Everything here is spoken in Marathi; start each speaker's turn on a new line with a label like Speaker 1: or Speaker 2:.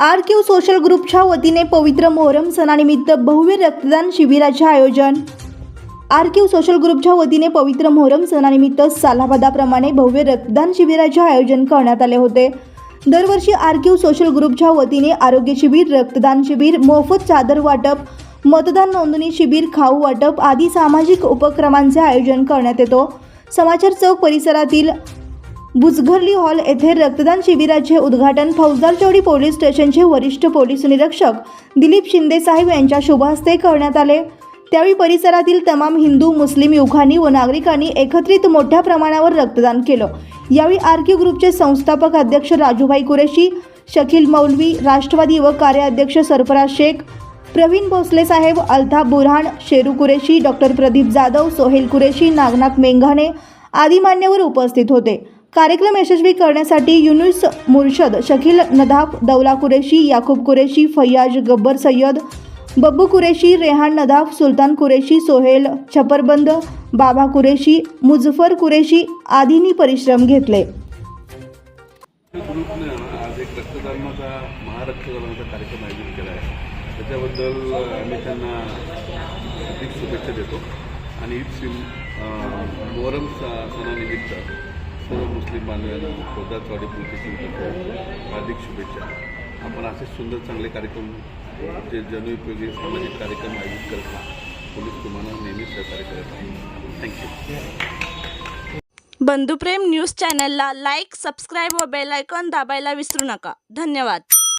Speaker 1: आर क्यू सोशल ग्रुपच्या वतीने पवित्र मोहरम सणानिमित्त भव्य रक्तदान शिबिराचे आयोजन. आर क्यू सोशल ग्रुपच्या वतीने पवित्र मोहरम सणानिमित्त सालाबादाप्रमाणे भव्य रक्तदान शिबिराचे आयोजन करण्यात आले होते. दरवर्षी आर क्यू सोशल ग्रुपच्या वतीने आरोग्य शिबिर रक्तदान शिबिर मोफत चादर वाटप मतदान नोंदणी शिबिर खाऊ वाटप आदी सामाजिक उपक्रमांचे आयोजन करण्यात येतो. समाचार चौक परिसरातील बुजघर्ली हॉल येथे रक्तदान शिबिराचे उद्घाटन फौजदार चौडी पोलीस स्टेशनचे वरिष्ठ पोलीस निरीक्षक दिलीप शिंदे साहेब यांच्या शुभहस्ते करण्यात आले. त्यावेळी परिसरातील तमाम हिंदू मुस्लिम युवकांनी व नागरिकांनी एकत्रित मोठ्या प्रमाणावर रक्तदान केलं. यावेळी आर क्यू ग्रुपचे संस्थापक अध्यक्ष राजूभाई कुरेशी शकील मौलवी राष्ट्रवादी युवक कार्याध्यक्ष सरफराज शेख प्रवीण भोसले साहेब अल्ताफ बुरहान शेरू कुरेशी डॉक्टर प्रदीप जाधव सोहेल कुरेशी नागनाथ मेंघाणे आदी मान्यवर उपस्थित होते. कार्यक्रम यशस्वी करण्यासाठी युनुस मुर्शद शकील नदाफ दौला कुरेशी याकूब कुरेशी फैयाज गब्बर सय्यद बब्बू कुरेशी रेहान नदाफ सुलतान कुरेशी सोहेल छपरबंद बाबा कुरेशी मुझफर कुरेशी आदींनी परिश्रम घेतले.
Speaker 2: आज एक रक्तदानाचा महारक्तदानाचा कार्यक्रम आयोजित केला आहे. त्याच्याबद्दल आम्ही त्यांना हार्दिक शुभेच्छा देतो. आणि मोहरम सणानिमित्त सर्व मुस्लिम बांधवांना फौजदारवाडी पोलीस स्टेशनतर्फे हार्दिक शुभेच्छा. आपण असे सुंदर चांगले कार्यक्रम जे जनउपयोगी सामाजिक कार्यक्रम आयोजित करत आहात पोलीस तुम्हाला नेहमी सहकार्य करत आहे थँक्यू
Speaker 3: बंधुप्रेम न्यूज चॅनलला लाईक सबस्क्राईब व बेल आयकॉन दाबायला विसरू नका. धन्यवाद.